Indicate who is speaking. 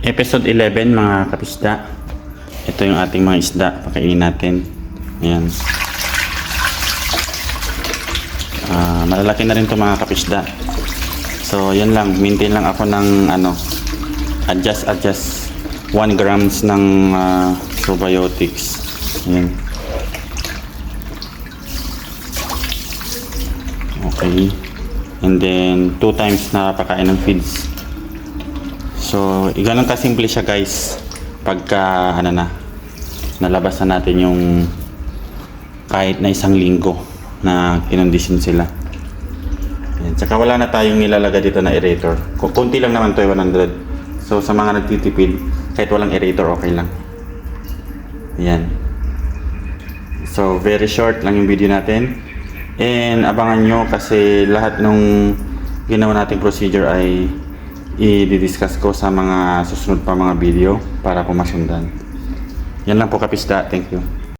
Speaker 1: Episode 11 mga kapisda. Ito yung ating mga isda. Pakainin natin. Ayan. Ah, malalaki na rin to mga kapisda. So, yan lang. Maintain lang ako ng ano, adjust, adjust 1 grams ng ah, probiotics. Ayan. Okay. And then, two times na pakain ng feeds. So, ganun kasimple siya guys. Pagka, ano na, nalabas na natin yung kahit na isang linggo na kinondisyon sila. Ayan. Tsaka wala na tayong nilalagay dito na aerator. Ku- Kunti lang naman to, 100. So, sa mga nagtitipid, kahit walang aerator, okay lang. Ayan. So, very short lang yung video natin. And abangan nyo kasi lahat nung ginawa nating procedure ay i-discuss ko sa mga susunod pa mga video para po masundan. Yan lang po kapisda. Thank you.